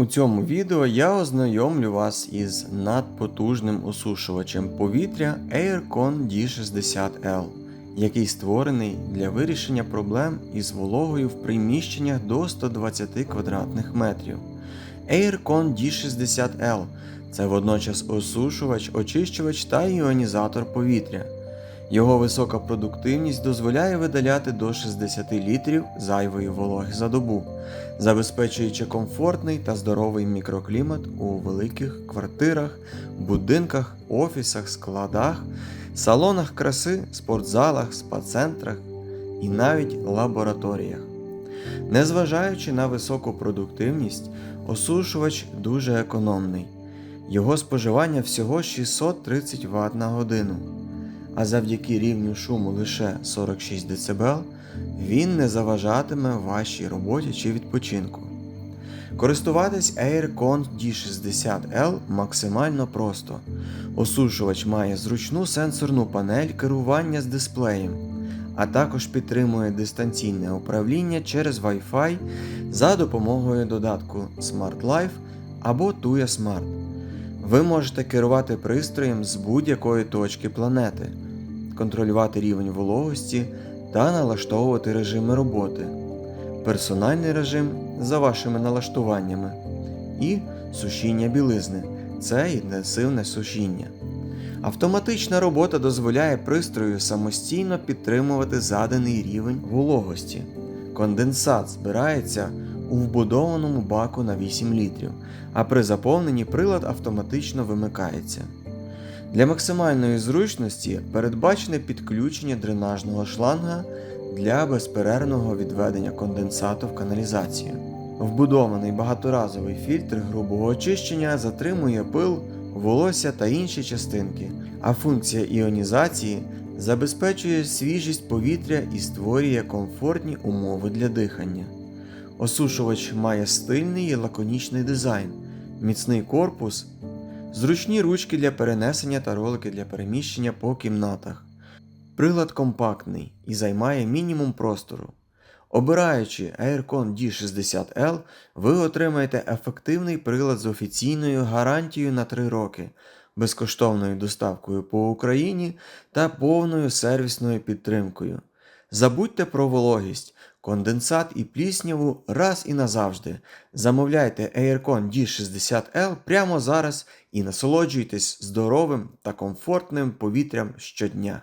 У цьому відео я ознайомлю вас із надпотужним осушувачем повітря Aircon D60L, який створений для вирішення проблем із вологою в приміщеннях до 120 квадратних метрів. Aircon D60L це водночас осушувач, очищувач та іонізатор повітря. Його висока продуктивність дозволяє видаляти до 60 літрів зайвої вологи за добу, забезпечуючи комфортний та здоровий мікроклімат у великих квартирах, будинках, офісах, складах, салонах краси, спортзалах, спа-центрах і навіть лабораторіях. Незважаючи на високу продуктивність, осушувач дуже економний. Його споживання всього 630 Вт на годину а завдяки рівню шуму лише 46 дБ, він не заважатиме вашій роботі чи відпочинку. Користуватись Aircon D60L максимально просто. Осушувач має зручну сенсорну панель керування з дисплеєм, а також підтримує дистанційне управління через Wi-Fi за допомогою додатку Smart Life або Tuya Smart. Ви можете керувати пристроєм з будь-якої точки планети, контролювати рівень вологості та налаштовувати режими роботи, персональний режим за вашими налаштуваннями і сушіння білизни це інтенсивне сушіння. Автоматична робота дозволяє пристрою самостійно підтримувати заданий рівень вологості. Конденсат збирається у вбудованому баку на 8 літрів, а при заповненні прилад автоматично вимикається. Для максимальної зручності передбачене підключення дренажного шланга для безперервного відведення конденсату в каналізацію. Вбудований багаторазовий фільтр грубого очищення затримує пил, волосся та інші частинки, а функція іонізації забезпечує свіжість повітря і створює комфортні умови для дихання. Осушувач має стильний і лаконічний дизайн, міцний корпус, зручні ручки для перенесення та ролики для переміщення по кімнатах. Прилад компактний і займає мінімум простору. Обираючи Aircon D60L, ви отримаєте ефективний прилад з офіційною гарантією на 3 роки, безкоштовною доставкою по Україні та повною сервісною підтримкою. Забудьте про вологість, конденсат і плісняву раз і назавжди. Замовляйте Aircon D60L прямо зараз і насолоджуйтесь здоровим та комфортним повітрям щодня.